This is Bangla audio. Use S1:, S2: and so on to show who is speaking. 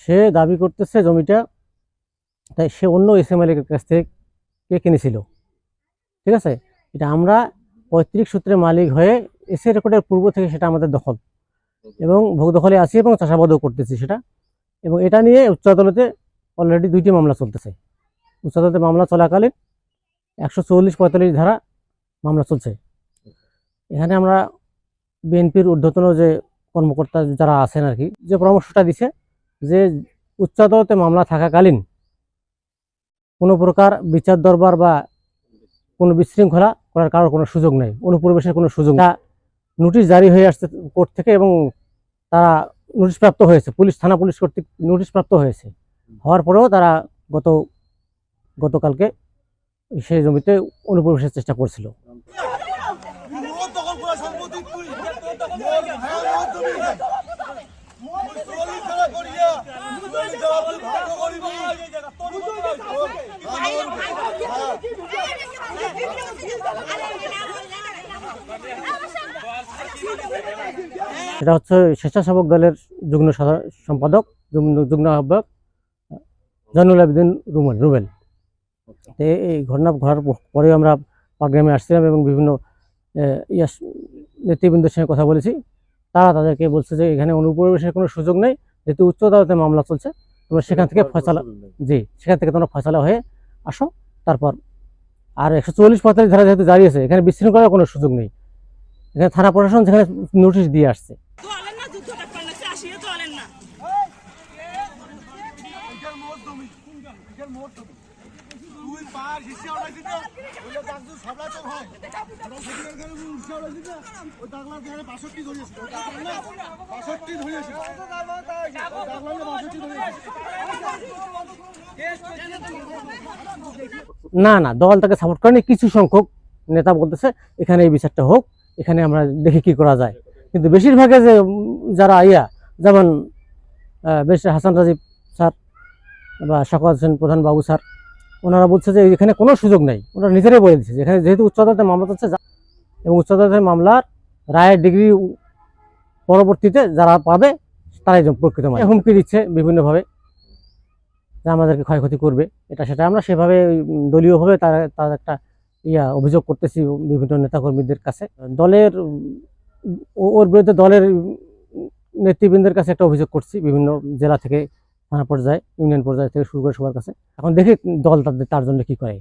S1: সে দাবি করতেছে জমিটা, তাই সে অন্য এসএমএল এর কাছ থেকে কে কিনেছিল? ঠিক আছে? এটা আমরা পৈতৃক সূত্রে মালিক হয়ে এসে রেকর্ডের পূর্ব থেকে সেটা আমাদের দখল। এবং ভোগ দখলে আছি এবং চাষাবাদও করতেছি সেটা। এবং এটা নিয়ে উচ্চ আদালতে অলরেডি দুইটি মামলা চলতেছে। উচ্চ আদালতে মামলা চলাকালীন একশো চল্লিশ পঁয়তাল্লিশ ধারা মামলা চলছে। এখানে আমরা বিএনপির ঊর্ধ্বতন যে কর্মকর্তা যারা আছেন আর কি, যে পরামর্শটা দিছে যে উচ্চ আদালতে মামলা থাকাকালীন কোনো প্রকার বিচার দরবার বা কোনো বিশৃঙ্খলা করার কারোর কোনো সুযোগ নেই, অনুপ্রবেশের কোনো সুযোগ না নোটিশ জারি হয়ে আসছে কোর্ট থেকে এবং তারা নোটিশ প্রাপ্ত হয়েছে, পুলিশ, থানা পুলিশ কর্তৃক নোটিশ প্রাপ্ত হয়েছে। হওয়ার পরেও তারা গত, গতকালকে সেই জমিতে অনুপ্রবেশের চেষ্টা করছিল। সেটা হচ্ছে স্বেচ্ছাসেবক দলের যুগ্ম সম্পাদক যুগ্ম আহ্বায়ক জয়নুল আবেদিন রুমেল রুবেল। এই- এই ঘটনা ঘটার পরে আমরা পাটগ্রামে আসছিলাম এবং বিভিন্ন ইয়াস নেতৃবৃন্দের সঙ্গে কথা বলেছি। তারা তাদেরকে বলছে যে এখানে অনুপ্রবেশের কোনো সুযোগ নেই যেহেতু উচ্চ আদালতে মামলা চলছে তোমরা সেখান থেকে ফয়সালা জি সেখান থেকে তোমরা ফয়সালা হয়ে আসো তারপর আর একশো চল্লিশ পঁয়তাল্লিশ ধারা যেহেতু জারি আছে এখানে বিশৃঙ্খলার কোনো সুযোগ নেই। এখানে থানা প্রশাসন সেখানে নোটিশ দিয়ে আসছে।
S2: না না,
S1: দল তাকে সাপোর্ট করেনি, কিছু সংখ্যক নেতা বলতেছে, এখানে এই বিচারটা হোক, এখানে আমরা দেখি কি করা যায়। কিন্তু বেশিরভাগে যে যারা ইয়া, যেমন বেশ হাসান রাজীব স্যার বা শাকওয়াত হোসেন প্রধান বাবু স্যার, ওনারা বলছে যে এখানে কোনো সুযোগ নেই। ওনারা নিজেরাই বলে দিচ্ছে এখানে যেহেতু উচ্চ আদালতে মামলা যা- এবং উচ্চ আদালতের মামলার রায়ের ডিগ্রি পরবর্তীতে যারা পাবে, তারাই প্রকৃত মানে হুমকি দিচ্ছে বিভিন্নভাবে, যে আমাদেরকে ক্ষয়ক্ষতি করবে। এটা সেটা আমরা সেভাবে দলীয়ভাবে তার তার একটা ইয়া অভিযোগ করতেছি বিভিন্ন নেতাকর্মীদের কাছে। দলের ওর বিরুদ্ধে দলের নেতৃবৃন্দের কাছে একটা অভিযোগ করছি বিভিন্ন জেলা থেকে থানা পর্যায়ে, ইউনিয়ন পর্যায়ে থেকে শুরু করে সবার কাছে। এখন দেখি দল তাদের, তার জন্য কি করে।